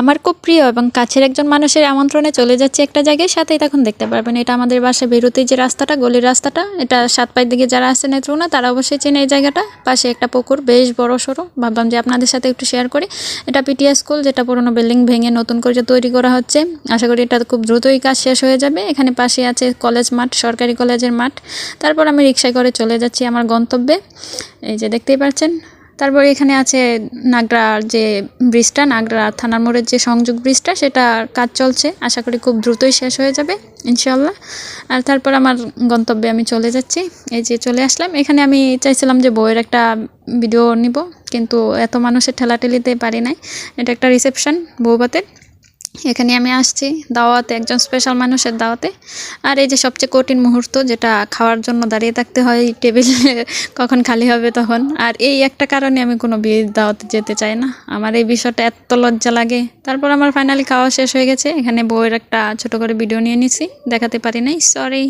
আমার খুব প্রিয় এবং কাছের একজন মানুষের আমন্ত্রণে চলে যাচ্ছি একটা জায়গায়, সাথেই তখন দেখতে পারবেন। এটা আমাদের বাসা বেরোতে যে রাস্তাটা, গলির রাস্তাটা, এটা সাত পায়ের দিকে যারা আছে নেত্রকোনা, তারা অবশ্যই চেনে এই জায়গাটা। পাশে একটা পুকুর, বেশ বড় সড়ো। ভাবলাম যে আপনাদের সাথে একটু শেয়ার করি। এটা পিটিএস স্কুল, যেটা পুরোনো বিল্ডিং ভেঙে নতুন করে তৈরি করা হচ্ছে। আশা করি এটা খুব দ্রুতই কাজ শেষ হয়ে যাবে। এখানে পাশে আছে কলেজ মাঠ, সরকারি কলেজের মাঠ। তারপর আমি রিক্সায় করে চলে যাচ্ছি আমার গন্তব্যে। এই যে দেখতেই পাচ্ছেন তারপর এখানে আছে নাগরার যে ব্রিজটা, নাগরা থানার মোড়ের যে সংযোগ ব্রিজটা, সেটা কাজ চলছে। আশা করি খুব দ্রুতই শেষ হয়ে যাবে ইনশাল্লাহ আর তারপর আমার গন্তব্যে আমি চলে যাচ্ছি। এই যে চলে আসলাম। এখানে আমি চাইছিলাম যে বইয়ের একটা ভিডিও নিব, কিন্তু এত মানুষের ঠেলাঠেলিতে পারি নাই। এটা একটা রিসেপশন বৌবাতের এখানে আমি আসছি দাওয়াতে, একজন স্পেশাল মানুষের দাওয়াতে। আর এই যে সবচেয়ে কঠিন মুহূর্ত, যেটা খাওয়ার জন্য দাঁড়িয়ে থাকতে হয় টেবিল কখন খালি হবে তখন। আর এই একটা কারণে আমি কোনো বিয়ের দাওয়াতে যেতে চাই না। আমার এই বিষয়টা এত লজ্জা লাগে। তারপর আমার ফাইনালি খাওয়া শেষ হয়ে গেছে। এখানে বইয়ের একটা ছোট করে ভিডিও নিয়ে নিছি। দেখাতে পারি নাই সরি